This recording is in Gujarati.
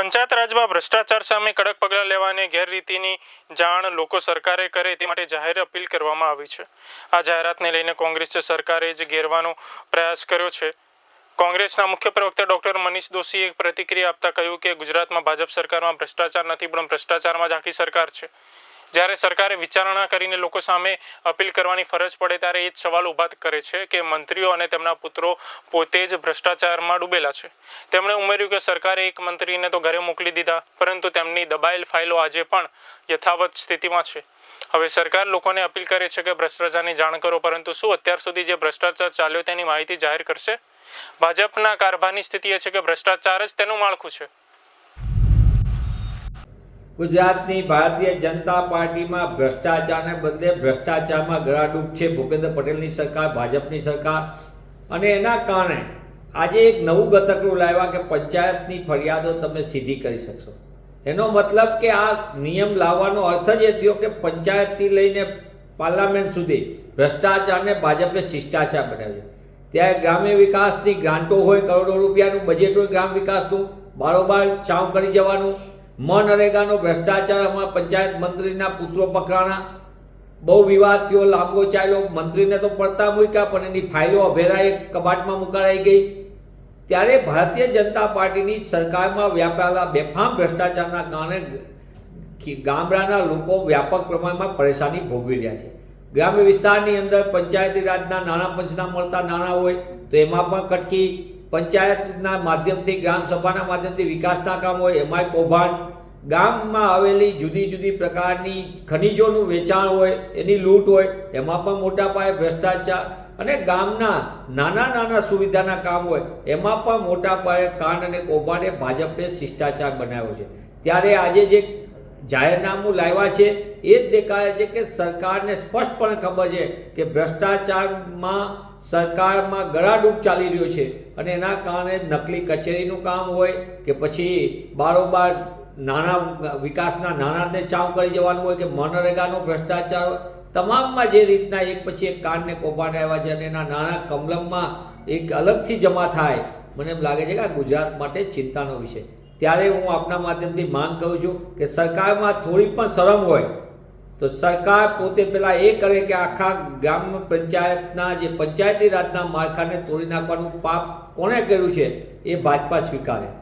પંચાયત રાજમાં ભ્રષ્ટાચાર સામે કડક પગલાં લેવાની ગેરરીતિની જાણ લોકો સરકારે કરે તે માટે જાહેર અપીલ કરવામાં આવી છે. આ જાહેરાતને લઈને કોંગ્રેસ સરકારે જ ઘેરવાનો પ્રયાસ કર્યો છે. કોંગ્રેસના મુખ્ય પ્રવક્તા ડોક્ટર મનીષ દોશીએ એક પ્રતિક્રિયા આપતા કહ્યું કે ગુજરાતમાં ભાજપ સરકારમાં ભ્રષ્ટાચાર નથી, પણ ભ્રષ્ટાચારમાં જ આખી સરકાર છે. જ્યારે સરકારે વિચારણા કરીને લોકો સામે અપીલ કરવાની ફરજ પડે ત્યારે એ જ સવાલ ઊભા કરે છે કે મંત્રીઓ અને તેમના પુત્રો પોતે જ ભ્રષ્ટાચારમાં ડૂબેલા છે. તેમણે ઉમેર્યું કે સરકારે એક મંત્રીને તો ઘરે મોકલી દીધા, પરંતુ તેમની દબાયેલ ફાઇલો આજે પણ યથાવત સ્થિતિમાં છે. હવે સરકાર લોકોને અપીલ કરે છે કે ભ્રષ્ટાચારની જાણ કરો, પરંતુ શું અત્યાર સુધી જે ભ્રષ્ટાચાર ચાલ્યો તેની માહિતી જાહેર કરશે? ભાજપના કારભારની સ્થિતિ એ છે કે ભ્રષ્ટાચાર જ તેનું માળખું છે. ગુજરાતની ભારતીય જનતા પાર્ટીમાં ભ્રષ્ટાચારને બદલે ભ્રષ્ટાચારમાં ગળાડૂબ છે ભૂપેન્દ્ર પટેલની સરકાર, ભાજપની સરકાર. અને એના કારણે આજે એક નવું ગતકડું લાવ્યા કે પંચાયતની ફરિયાદો તમે સીધી કરી શકશો. એનો મતલબ કે આ નિયમ લાવવાનો અર્થ જ એ થયો કે પંચાયતથી લઈને પાર્લામેન્ટ સુધી ભ્રષ્ટાચારને ભાજપે શિષ્ટાચાર બનાવ્યો ત્યારે ગ્રામ્ય વિકાસની ગ્રાન્ટો હોય કરોડો રૂપિયાનું બજેટ હોય ગ્રામ વિકાસનું, બારોબાર ચાવ કરી જવાનું મનરેગાનો ભ્રષ્ટાચાર અમારા પંચાયત મંત્રીના પુત્રો પકડાણા. બહુ વિવાદ થયો લાંબો ચાલ્યો. મંત્રીને તો પડતા મૂક્યા, પણ એની ફાઇલો અભેરાએ કબાટમાં મુકાઈ ગઈ. ત્યારે ભારતીય જનતા પાર્ટીની સરકારમાં વ્યાપાયેલા બેફામ ભ્રષ્ટાચારના કારણે ગામડાના લોકો વ્યાપક પ્રમાણમાં પરેશાની ભોગવી રહ્યા છે. ગ્રામ્ય વિસ્તારની અંદર પંચાયતી રાજના નાણાં પંચના મળતા નાણાં હોય, તો એમાં પણ કટકી પંચાયતના માધ્યમથી ગ્રામ સભાના માધ્યમથી વિકાસના કામ હોય, એમાંય કૌભાંડ ગામમાં આવેલી જુદી જુદી પ્રકારની ખનિજોનું વેચાણ હોય, એની લૂંટ હોય, એમાં પણ મોટા પાયે ભ્રષ્ટાચાર અને ગામના નાના નાના સુવિધાના કામ હોય, એમાં પણ મોટા પાયે કાંડ અને કૌભાંડે ભાજપે શિષ્ટાચાર બનાવ્યો છે. ત્યારે આજે જે જાહેરનામું લાવ્યા છે, એ જ દેખાડે છે કે સરકારને સ્પષ્ટપણે ખબર છે કે ભ્રષ્ટાચારમાં સરકારમાં ગળાડૂબ ચાલી રહ્યો છે અને એના કારણે નકલી કચેરીનું કામ હોય કે પછી બારોબાર નાણાં વિકાસના નાણાંને ચાવ કરી જવાનું હોય કે મનરેગાનો ભ્રષ્ટાચાર, તમામમાં જે રીતના એક પછી એક કાનને કોપાને આવ્યા છે અને એના નાણાં કમલમમાં એક અલગથી જમા થાય, મને એમ લાગે છે કે આ ગુજરાત માટે ચિંતાનો વિષય. ત્યારે હું આપના માધ્યમથી માંગ કરું છું કે સરકારમાં થોડી પણ શરમ હોય, તો સરકાર પોતે પહેલાં એ કરે કે આખા ગ્રામ પંચાયતના જે પંચાયતી રાજના માળખાને તોડી નાખવાનું પાપ કોણે કર્યું છે એ ભાજપા સ્વીકારે.